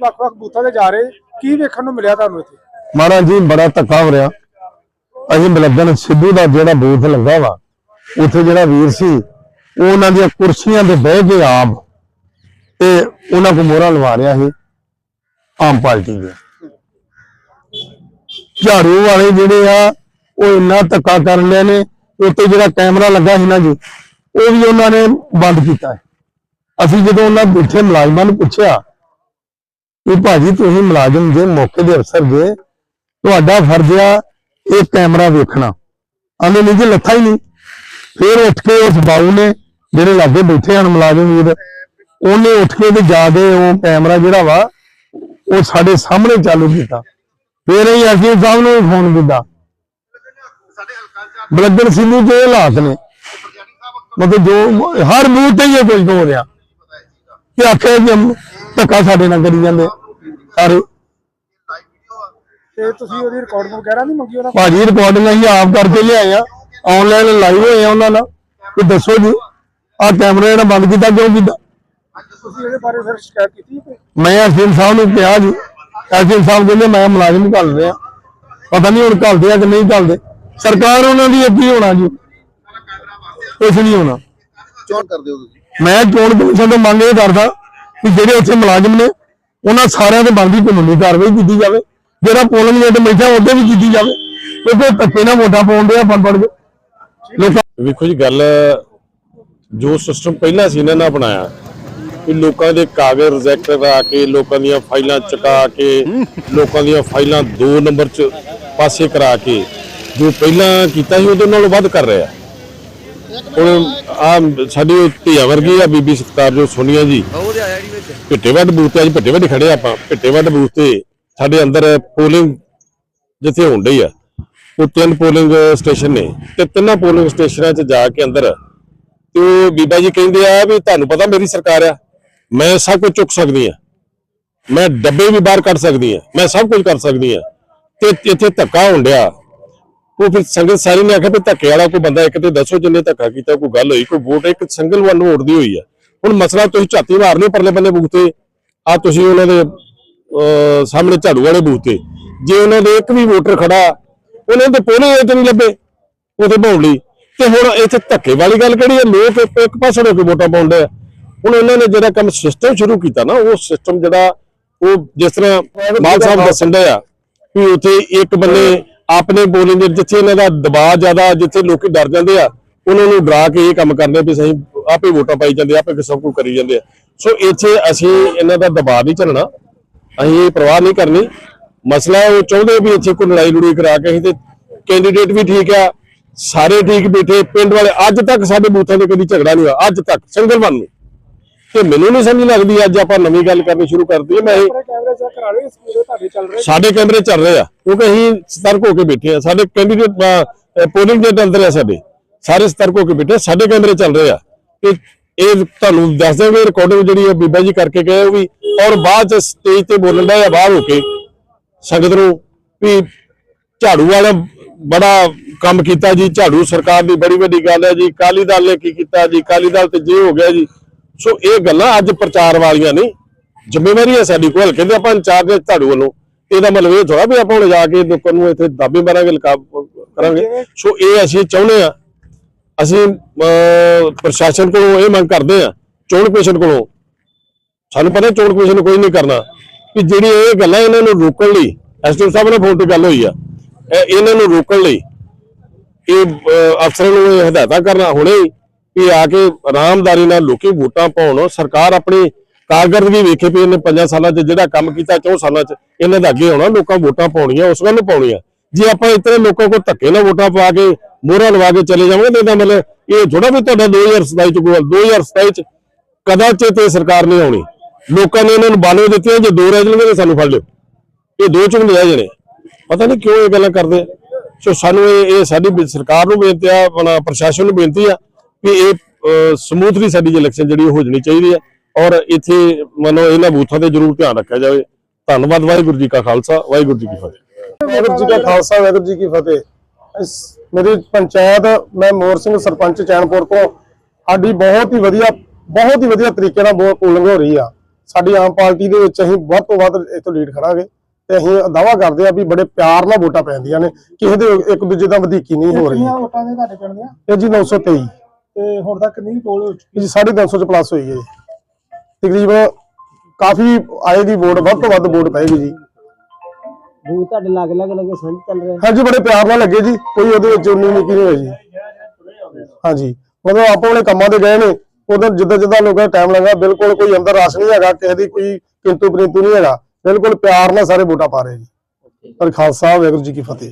ਵੱਖ-ਵੱਖ ਬੂਥਾਂ ਤੇ ਜਾ ਰਹੇ, ਕੀ ਵੇਖਣ ਨੂੰ ਮਿਲਿਆ ਤੁਹਾਨੂੰ ਇੱਥੇ? ਮਹਾਰਾਜ ਜੀ, ਬੜਾ ਧੱਕਾ ਹੋ ਰਿਹਾ। ਅਸੀਂ ਮਲੱਗਣ ਸਿੱਧੂ ਦਾ ਜਿਹੜਾ ਬੂਥ ਲੱਗਾ ਵਾ, ਉੱਥੇ ਜਿਹੜਾ ਵੀਰ ਸੀ, ਉਹ ਉਹਨਾਂ ਦੀਆਂ ਕੁਰਸੀਆਂ ਤੇ ਬਹਿ ਕੇ ਆਪ ਤੇ ਉਹਨਾਂ ਕੋ ਮੋਹਰਾਂ ਲਵਾ ਰਿਹਾ ਸੀ, ਆਮ ਪਾਰਟੀ ਦੇ। ਝਾੜੂ ਵਾਲੇ ਜਿਹੜੇ ਆ, ਉਹ ਇੰਨਾ ਧੱਕਾ ਕਰਨ ਲਿਆ ਨੇ ਉੱਤੇ ਜਿਹੜਾ ਕੈਮਰਾ ਲੱਗਾ ਸੀ ਨਾ ਜੀ, ਉਹ ਵੀ ਉਹਨਾਂ ਨੇ ਬੰਦ ਕੀਤਾ। ਅਸੀਂ ਜਦੋਂ ਉਹਨਾਂ ਬੈਠੇ ਮੁਲਾਜ਼ਮਾਂ ਨੂੰ ਪੁੱਛਿਆ ਕਿ ਭਾਜੀ ਤੁਸੀਂ ਮੁਲਾਜ਼ਮ ਜੇ, ਮੌਕੇ ਦੇ ਅਫਸਰ ਜੇ, ਤੁਹਾਡਾ ਫਰਜ਼ ਆ ਇਹ ਕੈਮਰਾ ਵੇਖਣਾ। ਆਂਦੇ ਨਹੀਂ ਜੀ, ਲੱਥਾ ਹੀ ਨਹੀਂ। ਫਿਰ ਉੱਠ ਕੇ ਉਸ ਬਾਊ ਨੇ ਜਿਹੜੇ ਲਾਗੇ ਬੈਠੇ ਹਨ ਮੁਲਾਜ਼ਮ ਵੀਰ, ਉਹਨੇ ਉੱਠ ਕੇ ਤੇ ਜਾ ਕੇ ਉਹ ਕੈਮਰਾ ਜਿਹੜਾ ਵਾ, ਉਹ ਸਾਡੇ ਸਾਹਮਣੇ ਚਾਲੂ ਕੀਤਾ। ਫਿਰ ਅਸੀਂ ਅਸੀਂ ਸਾਹਿਬ ਨੂੰ ਫੋਨ ਕੀਤਾ। ਬਲੱਗਰ ਸਿੰਘੂ ਦੇ ਹਾਲਾਤ ਨੇ। ਮਤਲਬ ਜੋ ਹਰ ਮੂੰਹ ਤੇ ਹੀ ਇਹ ਕੁਝ ਹੋ ਰਿਹਾ। ਕਿ ਆਖੇ ਕਿ ਧੱਕਾ ਸਾਡੇ ਨਾਲ ਕਰੀ ਜਾਂਦੇ। ਸਾਰੇ। ਤੇ ਤੁਸੀਂ ਉਹਦੀ ਰਿਕਾਰਡਿੰਗ ਵਗੈਰਾ ਨਹੀਂ ਮੰਗੀ ਉਹਨਾਂ? ਭਾਜੀ ਰਿਕਾਰਡਿੰਗ ਅਸੀਂ ਆਪ ਕਰਕੇ ਲਿਆਏ ਆ ਆਨਲਾਈਨ ਲਾਈਵ ਹੋਏ ਆ ਉਹਨਾਂ ਨਾਲ। ਕਿ ਦੱਸੋ ਜੀ ਆਹ ਕੈਮਰਾ ਜਿਹੜਾ ਬੰਦ ਕੀਤਾ ਕਿਉਂ ਕੀਤਾ? ਤੁਸੀਂ ਇਹਦੇ ਬਾਰੇ ਫਿਰ ਸ਼ਿਕਾਇਤ ਕੀਤੀ ਕੋਈ? ਮੈਂ ਐਸਐਮ ਸਾਹਿਬ ਨੂੰ ਕਿਹਾ ਜੀ। ਐਸਐਮ ਸਾਹਿਬ ਕਹਿੰਦੇ ਮੈਂ ਮੁਲਾਜ਼ਮ ਘੱਲ ਰਿਹਾ। ਪਤਾ ਨਹੀਂ ਹੁਣ ਘੱਲਦੇ ਆ ਕਿ ਨਹੀਂ ਘੱਲਦੇ। ਸਰਕਾਰ ਉਹਨਾਂ ਦੀ ਅੱਗੇ ਹੋਣਾ ਜੀ। ਕੁਛ ਨਹੀਂ ਹੋਣਾ। ਚੋਣ ਕਰਦੇ ਹੋ ਤੁਸੀਂ? ਮੈਂ ਚੋਣ ਕਮਿਸ਼ਨ ਤੋਂ ਮੰਗ ਇਹ ਕਰਦਾ। ਕਿ ਜਿਹੜੇ ਉੱਥੇ ਮੁਲਾਜ਼ਮ ਨੇ, ਉਹਨਾਂ ਸਾਰਿਆਂ ਤੇ ਬਣਦੀ ਕਾਨੂੰਨੀ ਕਾਰਵਾਈ ਕੀਤੀ ਜਾਵੇ। ਜਿਹੜਾ ਪੋਲਿੰਗ ਏਜੰਟ ਬੈਠਾ, ਉਹਦੇ ਵੀ ਕੀਤੀ ਜਾਵੇ। ਕਿਉਂਕਿ ਧੱਕੇ ਨਾਲ ਵੋਟਾਂ ਪਾਉਂਦੇ ਆ, ਫੜ ਫੜ ਕੇ। ਲੋਕਾਂ ਵੇਖੋ ਜੀ, ਗੱਲ ਜੋ ਸਿਸਟਮ ਪਹਿਲਾਂ ਸੀ, ਇਹਨਾਂ ਨੇ ਅਪਣਾਇਆ ਕਿ ਲੋਕਾਂ ਦੇ ਕਾਗਜ਼ ਰਿਜੈਕਟ ਕਰਾ ਕੇ, ਲੋਕਾਂ ਦੀਆਂ ਫਾਈਲਾਂ ਚਕਾ ਕੇ, ਲੋਕਾਂ ਦੀਆਂ ਫਾਈਲਾਂ 2 ਨੰਬਰ ਚ ਪਾਸੇ ਕਰਾ ਕੇ, ਜੋ ਪਹਿਲਾਂ ਕੀਤਾ ਸੀ, ਉਹਦੇ ਨਾਲੋਂ ਵੱਧ ਕਰ ਰਿਹਾ। ਹੁਣ ਆ ਸਾਡੀ ਉਹ ਧੀਆ ਵਰਗੀ ਆ, ਬੀਬੀ ਸਤਕਾਰ ਜੋ ਸੋਨੀਆ ਜੀ। ਭਿੱਟੇਵੱਡ ਬੂਥ ਤੇ ਅੱਜ ਭਿੱਟੇਵੱਡ ਖੜੇ ਆਪਾਂ ਭਿੱਟੇਵੱਡ ਬੂਥ ਤੇ ਸਾਡੇ ਅੰਦਰ ਪੋਲਿੰਗ ਜਿੱਥੇ ਹੋਣ ਡਈ ਆ, ਉਹ ਤਿੰਨ ਪੋਲਿੰਗ ਸਟੇਸ਼ਨ ਨੇ ਤੇ ਤਿੰਨਾਂ ਪੋਲਿੰਗ ਸਟੇਸ਼ਨਾਂ 'ਚ ਜਾ ਕੇ ਅੰਦਰ ਤੇ ਬੀਬਾ ਜੀ ਕਹਿੰਦੇ ਆ ਵੀ ਤੁਹਾਨੂੰ ਪਤਾ ਮੇਰੀ ਸਰਕਾਰ ਆ, ਮੈਂ ਸਭ ਕੁਝ ਚੁੱਕ ਸਕਦੀ ਆ, ਮੈਂ ਡੱਬੇ ਵੀ ਬਾਹਰ ਕੱਢ ਸਕਦੀ ਆ, ਮੈਂ ਸਭ ਕੁਝ ਕਰ ਸਕਦੀ ਆ, ਤੇ ਇੱਥੇ ਧੱਕਾ ਹੋਣ ਡਿਆ। ਉਹ ਫਿਰ ਸੰਗਤ ਸਾਰੀ ਨੇ ਆਖਿਆ ਵੀ ਧੱਕੇ ਵਾਲਾ ਕੋਈ ਬੰਦਾ ਇੱਕ ਤੇ ਦੱਸੋ ਜਿੰਨੇ ਧੱਕਾ ਕੀਤਾ, ਕੋਈ ਗੱਲ ਹੋਈ, ਕੋਈ ਵੋਟ ਇੱਕ ਸਿੰਗਲ ਵਨ ਵੋਟ ਦੀ ਹੋਈ ਆ। ਹੁਣ ਮਸਲਾ ਤੁਸੀਂ ਝਾਤੀ ਮਾਰਨੇ ਪਰਲੇ ਬੰਨੇ ਬੂਥ ਤੇ ਆ ਤੁਸੀਂ ਉਹਨਾਂ ਦੇ ਅਹ, ਸਾਹਮਣੇ ਝਾੜੂ ਵਾਲੇ ਬੂਥ ਤੇ। ਜੇ ਉਹਨਾਂ ਦੇ ਇੱਕ ਵੀ ਵੋਟਰ ਖੜਾ ਉਹਨਾਂ ਦੇ ਪੋਲੇ ਏਜੰਟ ਨਹੀਂ ਲੱਭੇ ਉਹਦੇ ਪਾਉਣ ਲਈ। ਤੇ ਹੁਣ ਇੱਥੇ ਧੱਕੇ ਵਾਲੀ ਗੱਲ ਕਿਹੜੀ ਹੈ? ਲੋਕ ਇੱਕ ਇੱਕ ਪਾਸੇ ਹੋ ਕੇ ਵੋਟਾਂ ਪਾਉਂਦੇ ਆ। ਹੁਣ ਉਹਨਾਂ ਨੇ ਜਿਹੜਾ ਕੰਮ ਸਿਸਟਮ ਸ਼ੁਰੂ ਕੀਤਾ ਨਾ ਉਹ ਸਿਸਟਮ ਜਿਹੜਾ ਉਹ ਜਿਸ ਤਰ੍ਹਾਂ ਮਾਨ ਸਾਹਿਬ ਦੱਸਣ ਡਏ ਆ ਵੀ ਉੱਥੇ ਇੱਕ ਬੰਦੇ ਆਪਣੇ ਬੋਲਿੰਗ ਜਿੱਥੇ ਇਹਨਾਂ ਦਾ ਦਬਾਅ ਜ਼ਿਆਦਾ ਜਿੱਥੇ ਲੋਕੀ ਡਰ ਜਾਂਦੇ ਆ ਉਹਨਾਂ ਨੂੰ ਡਰਾ ਕੇ ਇਹ ਕੰਮ ਕਰਦੇ ਵੀ ਸਹੀ ਆਪੇ ਵੋਟਾਂ ਪਾਈ ਜਾਂਦੇ ਆਪੇ ਸਭ ਕੁਝ ਕਰੀ ਜਾਂਦੇ ਆ। ਸੋ ਇੱਥੇ ਅਸੀਂ ਇਹਨਾਂ ਦਾ ਦਬਾਅ ਨਹੀਂ ਝੱਲਣਾ। ਅਸੀਂ ਇਹ ਪਰਵਾਹ ਨਹੀਂ ਕਰਨੀ। ਮਸਲਾ ਉਹ ਚਾਹੁੰਦੇ ਵੀ ਇੱਥੇ ਕੋਈ ਲੜਾਈ ਲੜੂਈ ਕਰਾ ਕੇ ਅਸੀਂ ਤੇ ਕੈਂਡੀਡੇਟ ਵੀ ਠੀਕ ਆ ਸਾਰੇ ਠੀਕ ਬੈਠੇ ਪਿੰਡ ਵਾਲੇ ਅੱਜ ਤੱਕ ਸਾਡੇ ਬੂਥਾਂ ਤੇ ਕਦੀ ਝਗੜਾ ਨਹੀਂ ਹੋਇਆ ਅੱਜ ਤੱਕ ਸਿੰਗਲ ਵਨ ਨੂੰ ਤੇ ਮੈਨੂੰ ਨਹੀਂ ਸਮਝ ਲੱਗਦੀ ਅੱਜ ਆਪਾਂ ਨਵੀਂ ਗੱਲ ਕਰਨੀ ਸ਼ੁਰੂ ਕਰ ਦਈਏ ਮੈਂ ਸਾਡੇ ਕੈਮਰੇ ਚੱਲ ਰਹੇ ਆ ਕਿਉਂਕਿ ਅਸੀਂ ਸਤਰਕ ਹੋ ਕੇ ਬੈਠੇ ਆ। ਸਾਡੇ ਕੈਂਡੀਡੇਟ ਪੋਲਿੰਗ ਦੇ ਅੰਦਰ ਆ ਸਾਡੇ। ਸਾਰੇ ਸਤਰਕ ਹੋ ਕੇ ਬੈਠੇ ਸਾਡੇ ਕੈਮਰੇ ਚੱਲ ਰਹੇ ਆ। ਤੇ ਇਹ ਤੁਹਾਨੂੰ ਦੱਸ ਦੇਵਾਂਗੇ ਰਿਕਾਰਡਿੰਗ ਜਿਹੜੀ ਹੈ ਬੀਬਾ ਜੀ ਕਰਕੇ ਗਏ ਉਹ ਵੀ। ਔਰ ਬਾਅਦ ਚ ਸਟੇਜ ਤੇ ਬੋਲਣ ਦਾ ਜਾਂ ਬਾਹਰ ਹੋ ਕੇ ਸੰਗਤ ਨੂੰ ਵੀ ਝਾੜੂ ਵਾਲਾ ਬੜਾ ਕੰਮ ਕੀਤਾ ਜੀ। ਝਾੜੂ ਸਰਕਾਰ ਦੀ ਬੜੀ ਵੱਡੀ ਗੱਲ ਹੈ ਜੀ। ਕਾਲੀ ਦਲ ਨੇ ਕੀ ਕੀਤਾ ਜੀ? ਕਾਲੀ ਦਲ ਤੇ ਜੇ ਹੋ ਗਿਆ ਜੀ। ਸੋ ਇਹ ਗੱਲਾਂ ਅੱਜ ਪ੍ਰਚਾਰ ਵਾਲੀਆਂ ਨਹੀਂ ਜ਼ਿੰਮੇਵਾਰੀ ਹੈ ਸਾਡੀ ਕੋਲ ਕਹਿੰਦੇ ਆਪਾਂ ਇੰਚਾਰਜ ਝਾੜੂ ਵੱਲੋਂ। ਇਹਦਾ ਮਤਲਬ ਇਹ ਥੋੜਾ ਵੀ ਆਪਾਂ ਹੁਣ ਜਾ ਕੇ ਲੋਕਾਂ ਨੂੰ ਇੱਥੇ ਦਾਬੇ ਮਾਰਾਂਗੇ ਲਕਾਬ ਕਰਾਂਗੇ। ਸੋ ਇਹ ਅਸੀਂ ਚਾਹੁੰਦੇ ਆ ਅਸੀਂ ਅਹ, ਪ੍ਰਸ਼ਾਸਨ ਕੋਲੋਂ ਇਹ ਮੰਗ ਕਰਦੇ ਆ ਚੋਣ ਕਮਿਸ਼ਨ ਕੋਲੋਂ। ਸਾਨੂੰ ਪਤਾ ਚੋਣ ਕਮਿਸ਼ਨ ਨੂੰ ਕੋਈ ਨਹੀਂ ਕਰਨਾ। ਕਿ ਜਿਹੜੀ ਇਹ ਗੱਲਾਂ ਇਹਨਾਂ ਨੂੰ ਰੋਕਣ ਲਈ ਐਸਟੀਓ ਸਾਹਿਬ ਨਾਲ ਫੋਨ ਤੇ ਗੱਲ ਹੋਈ ਆ ਇਹਨਾਂ ਨੂੰ ਰੋਕਣ ਲਈ ਇਹ ਅਫਸਰਾਂ ਨੂੰ ਇਹ ਹਦਾਇਤਾਂ ਕਰਨਾ ਹੁਣੇ ਹੀ ਵੀ ਆ ਕੇ ਆਰਾਮਦਾਰੀ ਨਾਲ ਲੋਕੀ ਵੋਟਾਂ ਪਾਉਣ। ਸਰਕਾਰ ਆਪਣੀ ਕਾਰਗਰਦਗੀ ਵੇਖੇ ਵੀ ਇਹਨੇ ਪੰਜਾਂ ਸਾਲਾਂ 'ਚ ਜਿਹੜਾ ਕੰਮ ਕੀਤਾ ਚੌਂ ਸਾਲਾਂ 'ਚ ਇਹਨਾਂ ਦਾ ਅੱਗੇ ਆਉਣਾ ਲੋਕਾਂ ਵੋਟਾਂ ਪਾਉਣੀਆਂ ਉਸ ਵੱਲ ਨੂੰ ਪਾਉਣੀਆਂ। ਜੇ ਆਪਾਂ ਇਤਨੇ ਲੋਕਾਂ ਕੋਲ ਧੱਕੇ ਨਾਲ ਵੋਟਾਂ ਪਾ ਕੇ ਮੋਹਰਾਂ ਲਵਾ ਕੇ ਚਲੇ ਜਾਵਾਂਗੇ ਤੇ ਇਹਦਾ ਮਤਲਬ ਇਹ ਥੋੜਾ ਵੀ ਤੁਹਾਡਾ 2027 ਚ ਕੋਈ 2027 ਚ ਕਦਾਚਿਤ ਇਹ ਸਰਕਾਰ ਨਹੀਂ ਆਉਣੀ। ਲੋਕਾਂ ਨੇ ਇਹਨਾਂ ਨੂੰ 92 ਦਿੱਤੀਆਂ, ਜੇ ਦੋ ਰਹਿ ਜਾਣਗੇ ਤਾਂ ਸਾਨੂੰ ਫੜ ਲਿਓ। ਇਹ ਦੋ ਚੁਣ ਲਿਆ ਜਣੇ ਪਤਾ ਨਹੀਂ ਕਿਉਂ ਇਹ ਗੱਲਾਂ ਕਰਦੇ ਸੋ ਸਾਨੂੰ ਇਹ ਇਹ ਸਾਡੀ ਸਰਕਾਰ ਨੂੰ ਬੇਨਤੀ ਆ, ਆਪਣਾ ਪ੍ਰਸ਼ਾਸਨ ਨੂੰ ਬੇਨਤੀ ਆ ਕਿ ਇਹ ਸਮੂਥਲੀ ਸਾਡੀ ਇਲੈਕਸ਼ਨ ਜਿਹੜੀ ਉਹ ਹੋ ਜਾਣੀ ਚਾਹੀਦੀ ਆ। ਔਰ ਇੱਥੇ ਮਨੋ ਇਹਨਾਂ ਬੂਥਾਂ ਤੇ ਜ਼ਰੂਰ ਧਿਆਨ ਰੱਖਿਆ ਜਾਵੇ। ਧੰਨਵਾਦ, ਵਾਹਿਗੁਰੂ ਜੀ ਕਾ ਖਾਲਸਾ, ਵਾਹਿਗੁਰੂ ਜੀ ਕੀ ਫਤਿਹ। ਵਾਹਿਗੁਰੂ ਜੀ ਕਾ ਖਾਲਸਾ, ਵਾਹਿਗੁਰੂ ਜੀ ਕੀ ਫਤਿਹ। ਮੇਰੀ ਪੰਚਾਇਤ ਮੈਂ ਮੋਰ ਸਿੰਘ ਸਰਪੰਚ ਚੈਨਪੁਰ ਤੋਂ ਸਾਡੀ ਬਹੁਤ ਹੀ ਵਧੀਆ ਬਹੁਤ ਹੀ ਵਧੀਆ ਤਰੀਕੇ ਨਾਲ ਪੋਲਿੰਗ ਹੋ ਰਹੀ ਆ। ਸਾਡੀ ਆਮ ਪਾਰਟੀ ਦੇ ਵਿੱਚ ਅਸੀਂ ਵੱਧ ਤੋਂ ਵੱਧ ਇਥੋਂ ਲੀਡ ਖੜਾਂਗੇ ਤੇ ਅਸੀਂ ਦਾਵਾ ਕਰਦੇ ਆ ਵੀ ਬੜੇ ਪਿਆਰ ਨਾਲ ਵੋਟਾਂ ਪੈਂਦੀਆਂ ਨੇ ਕਿਸੇ ਦੇ ਇੱਕ ਦੂਜੇ ਦਾ ਵਧੀਕੀ ਨਹੀਂ ਹੋ ਰਹੀ ਕਿੰਨੀਆਂ ਵੋਟਾਂ ਨੇ ਤੁਹਾਡੇ ਪਿੰਡ ਦੀਆਂ? ਇਹ ਜੀ 923 ਤੇ ਹੁਣ ਤੱਕ ਕਿੰਨੀ ਪੋਲ ਹੋ ਚੁੱਕੀ ਜੀ 350 ਚ ਪਲੱਸ ਹੋਈ ਹੈ ਜੀ। ਤਕਰੀਬਨ ਕਾਫੀ ਆਏਗੀ ਵੋਟ ਵੱਧ ਤੋਂ ਵੱਧ ਵੋਟ ਪਏਗੀ ਜੀ। ਬੂਥ ਤੁਹਾਡੇ ਲਾਗੇ ਲਾਗੇ ਲੱਗੇ ਸੰਝ ਚੱਲ ਰਿਹਾ ਹਾਂਜੀ, ਬੜੇ ਪਿਆਰ ਨਾਲ ਲੱਗੇ ਜੀ। ਕੋਈ ਉਹਦੇ ਵਿੱਚ ਉਨੀ ਨਿੱਕੀ ਨਹੀਂ ਹੋਈ ਜੀ। ਹਾਂਜੀ। ਮਤਲਬ ਆਪੋ ਆਪਣੇ ਕੰਮਾਂ ਤੇ ਗਏ ਨੇ। ਉਦੋਂ ਜਿੱਦਾਂ ਜਿੱਦਾਂ ਲੋਕਾਂ ਦਾ ਟਾਈਮ ਲੱਗਾ, ਬਿਲਕੁਲ ਕੋਈ ਅੰਦਰ ਰਸ ਨਹੀਂ ਹੈਗਾ, ਕਿਸੇ ਦੀ ਕੋਈ ਕਿੰਤੂ ਪਰੰਤੂ ਨਹੀਂ ਹੈਗਾ। ਬਿਲਕੁਲ ਪਿਆਰ ਨਾਲ ਸਾਰੇ ਵੋਟਾਂ ਪਾ ਰਹੇ ਜੀ। ਪਰ ਖਾਲਸਾ, ਵਾਹਿਗੁਰੂ ਜੀ ਕੀ ਫਤਿਹ।